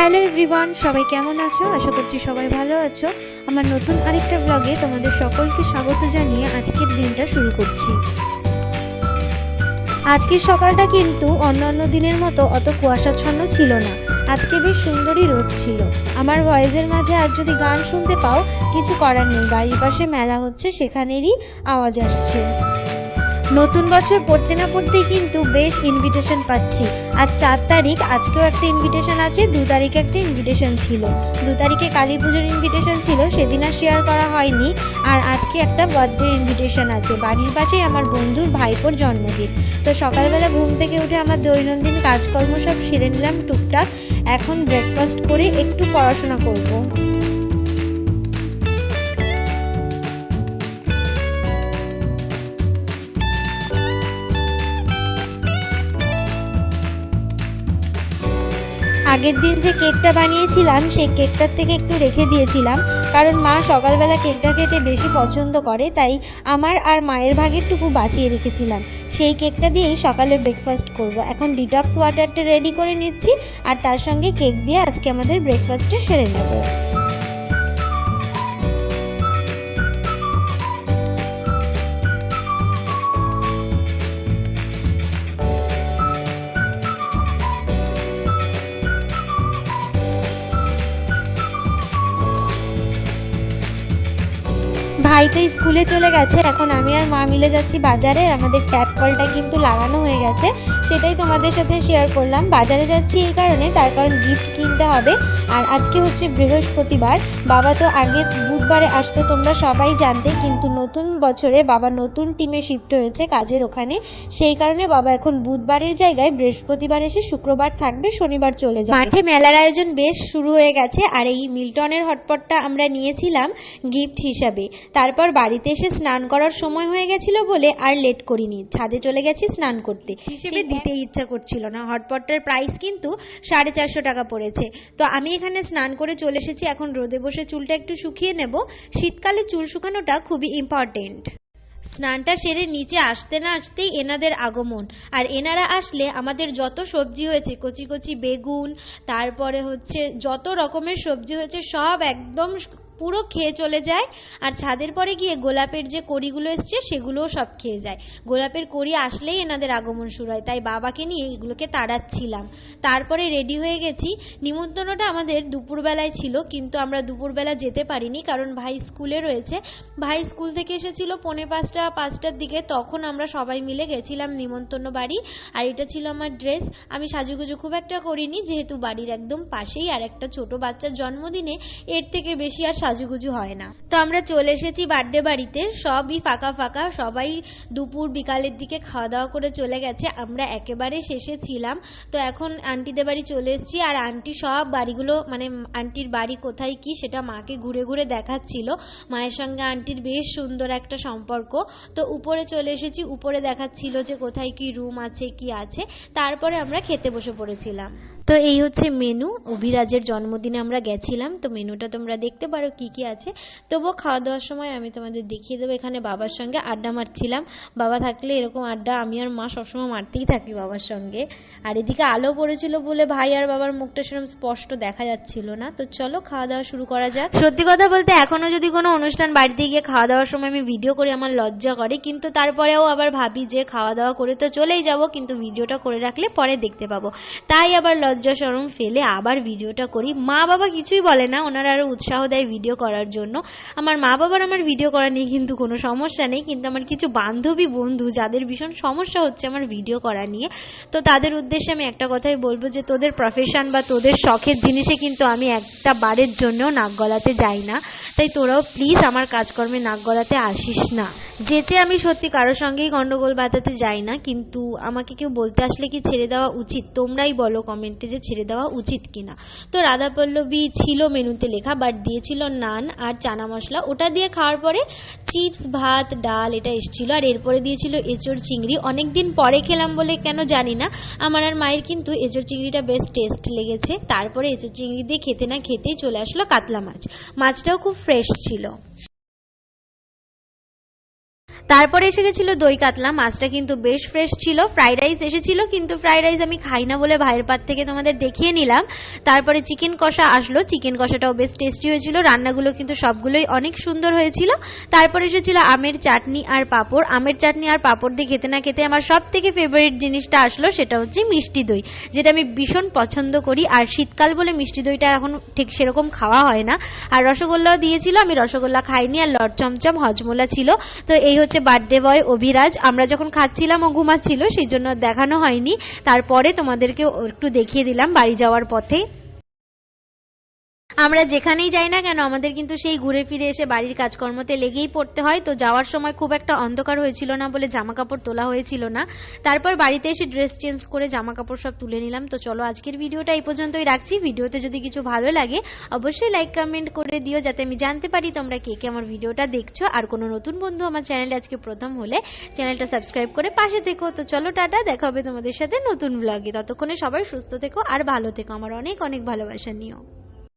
Everyone, সবাই কেমন আছো? আশা করছি সবাই ভালো আছো। আমার নতুন আরেকটা ব্লগে তোমাদের সকলকে স্বাগত জানিয়ে আজকের দিনটা শুরু করছি। আজকের সকালটা কিন্তু অন্যান্য দিনের মতো অত কুয়াশাচ্ছন্ন ছিল না। আজকে বেশ সুন্দরই রোদ ছিল। আমার ভয়েসের মাঝে আর যদি গান শুনতে পাও, কিছু করার নেই। বাড়ির পাশে মেলা হচ্ছে, সেখানেরই আওয়াজ আসছে। নতুন বছর পড়তে না পড়তেই কিন্তু বেশ ইনভিটেশন পাচ্ছি। আজ চার তারিখ, আজকেও একটা ইনভিটেশন আছে, দু তারিখে একটা ইনভিটেশন ছিল। দু তারিখে কালী পুজোর ইনভিটেশন ছিল, সেদিন আর শেয়ার করা হয়নি। আর আজকে একটা বার্থডে ইনভিটেশন আছে। বাড়ির পাশেই আমার বন্ধুর ভাইপোর জন্মদিন। তো সকালবেলা ঘুম থেকে উঠে আমার দৈনন্দিন কাজকর্ম সব সেরে নিলাম টুকটাক। এখন ব্রেকফাস্ট করে একটু পড়াশোনা করব। আগের দিন যে কেকটা বানিয়েছিলাম, সেই কেকটার থেকে একটু রেখে দিয়েছিলাম। কারণ মা সকালবেলা কেকটা খেতে বেশি পছন্দ করে, তাই আমার আর মায়ের ভাগেরটুকু বাঁচিয়ে রেখেছিলাম। সেই কেকটা দিয়েই সকালে ব্রেকফাস্ট করব। এখন ডিটক্স ওয়াটারটা রেডি করে নিচ্ছি, আর তার সঙ্গে কেক দিয়ে আজকে আমাদের ব্রেকফাস্টটা সেরে নেব। ভাই তো স্কুলে চলে গেছে, এখন আমি আর মা মিলে যাচ্ছি বাজারে। আমাদের ট্যাপ কলটা কিন্তু লাগানো হয়ে গেছে, সেটাই তোমাদের সাথে শেয়ার করলাম। বাজারে যাচ্ছি এই কারণে, তার কারণ গিফট কিনতে হবে। আর আজকে হচ্ছে বৃহস্পতিবার বাবা তো আগে বুধবারে আসতো তোমরা সবাই জানতে কিন্তু নতুন বছরে বাবা নতুন টিমে শিফট হয়েছে কাজের ওখানে। সেই কারণে বাবা এখন বুধবারের জায়গায় বৃহস্পতিবার এসে শুক্রবার থাকবে শনিবার চলে যাবে। মাঠে মেলার আয়োজন বেশ শুরু হয়ে গেছে আর এই মিল্টনের হটপটটা আমরা নিয়েছিলাম গিফট হিসাবে। তারপর বাড়িতে এসে স্নান করার সময় হয়ে গেছিল বলে আর লেট করিনি। ছাদে চলে গেছি স্নান করতে। হিসেবে দিতে ইচ্ছা করছিল না। হটপটটার প্রাইস কিন্তু সাড়ে চারশো টাকা পড়েছে। তো আমি এখানে স্নান করে চলে এসেছি। এখন রোদে বসে চুলটা একটু শুকিয়ে নেব। শীতকালে চুল শুকানোটা খুবই ইম্পর্টেন্ট স্নানটা সেরে নিচে আসতে না আসতেই এনাদের আগমন। আর এনারা আসলে আমাদের যত সবজি হয়েছে, কচি কচি বেগুন, তারপরে হচ্ছে যত রকমের সবজি হয়েছে, সব একদম পুরো খেয়ে চলে যায়। আর ছাদের পরে গিয়ে গোলাপের যে কড়িগুলো এসছে, সেগুলোও সব খেয়ে যায়। গোলাপের কড়ি আসলেই এনাদের আগমন শুরু হয়। তাই বাবাকে নিয়ে এগুলোকে তাড়াচ্ছিলাম। তারপরে রেডি হয়ে গেছি। নিমন্ত্রণটা আমাদের দুপুরবেলায় ছিল, কিন্তু আমরা দুপুরবেলা যেতে পারিনি, কারণ ভাই স্কুলে রয়েছে। ভাই স্কুল থেকে এসেছিল পৌনে পাঁচটা, পাঁচটার দিকে। তখন আমরা সবাই মিলে গেছিলাম নিমন্ত্রণ বাড়ি। আর এটা ছিল আমার ড্রেস। আমি সাজুগুজু খুব একটা করিনি, যেহেতু বাড়ির একদম পাশেই। আর একটা ছোট বাচ্চার জন্মদিনে এর থেকে বেশি আর সাজুগুজু হয় না। তো আমরা চলে এসেছি বার্থডে বাড়িতে, সবই ফাঁকা ফাঁকা, সবাই দুপুর বিকালের দিকে খাওয়া দাওয়া করে চলে গেছে, আমরা একেবারে শেষে ছিলাম। তো এখন আন্টিদের বাড়ি চলে এসেছি, আর আন্টি সব বাড়িগুলো মানে আন্টির বাড়ি কোথায় কি সেটা মাকে ঘুরে ঘুরে দেখাচ্ছিল। মায়ের সঙ্গে আন্টির বেশ সুন্দর একটা সম্পর্ক। তো উপরে চলে এসেছি, উপরে দেখাচ্ছিল যে কোথায় কি রুম আছে, কি আছে। তারপরে আমরা খেতে বসে পড়েছিলাম। তো এই হচ্ছে মেনু। অভিরাজের জন্মদিনে আমরা গেছিলাম, তো মেনুটা তোমরা দেখতে পারো কি কি আছে। তবুও খাওয়া দাওয়ার সময় আমি তোমাদের দেখিয়ে দেবো, এখানে বাবার সঙ্গে আড্ডা মারছিলাম। বাবা থাকলে এরকম আড্ডা আমি আর মা সবসময় মারতেই থাকি বাবার সঙ্গে। আর এদিকে আলো পড়েছিল বলে ভাই আর বাবার মুখটা সেরকম স্পষ্ট দেখা যাচ্ছিল না। তো চলো খাওয়া দাওয়া শুরু করা যাক। সত্যি কথা বলতে এখনও যদি কোনো অনুষ্ঠান বাড়িতে গিয়ে খাওয়া দাওয়ার সময় আমি ভিডিও করি আমার লজ্জা করে, কিন্তু তারপরেও আবার ভাবি যে খাওয়া দাওয়া করে তো চলেই যাব, কিন্তু ভিডিওটা করে রাখলে পরে দেখতে পাবো। তাই আবার লজ্জা সরম ফেলে আবার ভিডিওটা করি। মা বাবা কিছুই বলে না, ওনারা আরও উৎসাহ দেয় ভিডিও করার জন্য। আমার মা বাবার আমার ভিডিও করা নিয়ে কিন্তু কোনো সমস্যা নেই, কিন্তু আমার কিছু বান্ধবী বন্ধু যাদের ভীষণ সমস্যা হচ্ছে আমার ভিডিও করা নিয়ে, তো তাদের উদ্দেশ্যে আমি একটা কথাই বলব যে, তোদের প্রফেশন বা তোদের শখের জিনিসে কিন্তু আমি একটা বারের জন্যও নাক গলাতে যাই না। তাই তোরাও প্লিজ আমার কাজকর্মে নাক গলাতে আসিস না। যেতে আমি সত্যি কারোর সঙ্গেই গন্ডগোল বাঁধাতে যাই না, কিন্তু আমাকে কেউ বলতে আসলে কি ছেড়ে দেওয়া উচিত? তোমরাই বলো কমেন্টে যে ছেড়ে দেওয়া উচিত কিনা। তো রাধা পল্লবী ছিল মেনুতে লেখা বাট দিয়েছিল নান আর চানা মশলা। ওটা দিয়ে খাওয়ার পরে চিপস, ভাত, ডাল, এটা এসেছিল। আর এরপরে দিয়েছিল এঁচড় চিংড়ি। অনেকদিন পরে খেলাম বলে কেন জানি না। আমার আর মায়ের কিন্তু এঁচড় চিংড়িটা বেশ টেস্ট লেগেছে। তারপরে এঁচড় চিংড়ি দিয়ে খেতে না খেতেই চলে আসলো কাতলা মাছ। মাছটাও খুব ফ্রেশ ছিল। তারপরে এসে গেছিল দই কাতলা, মাছটা কিন্তু বেশ ফ্রেশ ছিল। ফ্রাইড রাইস এসেছিল, কিন্তু ফ্রাইড রাইস আমি খাই না বলে ভাইয়ের পাত থেকে তোমাদের দেখিয়ে নিলাম। তারপরে চিকেন কষা আসলো। চিকেন কষাটাও বেশ টেস্টি হয়েছিল। রান্নাগুলো কিন্তু সবগুলোই অনেক সুন্দর হয়েছিল। তারপরে এসেছিল আমের চাটনি আর পাঁপড়। আমের চাটনি আর পাঁপড় দিয়ে খেতে না খেতে আমার সব থেকে ফেভারিট জিনিসটা আসলো, সেটা হচ্ছে মিষ্টি দই, যেটা আমি ভীষণ পছন্দ করি। আর শীতকাল বলে মিষ্টি দইটা এখন ঠিক সেরকম খাওয়া হয় না। আর রসগোল্লাও দিয়েছিল, আমি রসগোল্লা খাইনি। আর লট চমচম হজমোলা ছিল। তো এই হচ্ছে বার্থডে বয় অভিরাজ, আমরা যখন খাচ্ছিলাম ও ঘুমাচ্ছিল, সেই জন্য দেখানো হয়নি। তারপরে তোমাদেরকে একটু দেখিয়ে দিলাম বাড়ি যাওয়ার পথে। আমরা যেখানেই যাই না কেন, আমাদের কিন্তু সেই ঘুরে ফিরে এসে বাড়ির কাজকর্মতে লেগেই পড়তে হয়। তো যাওয়ার সময় খুব একটা অন্ধকার হয়েছিল না বলে জামা কাপড় তোলা হয়েছিল না। তারপর বাড়িতে এসে ড্রেস চেঞ্জ করে জামা কাপড় সব তুলে নিলাম। তো চলো আজকের ভিডিওটা এই পর্যন্তই রাখছি। ভিডিওতে যদি কিছু ভালো লাগে, অবশ্যই লাইক, কমেন্ট করে দিও যাতে আমি জানতে পারি তোমরা কে কে আমার ভিডিওটা দেখছ। আর কোনো নতুন বন্ধু আমার চ্যানেলে আজকে প্রথম হলে চ্যানেলটা সাবস্ক্রাইব করে পাশে থেকো। তো চলো টাটা, দেখা হবে তোমাদের সাথে নতুন ব্লগে ততক্ষণে সবাই সুস্থ থেকো আর ভালো থেকো। আমার অনেক অনেক ভালোবাসা নিও।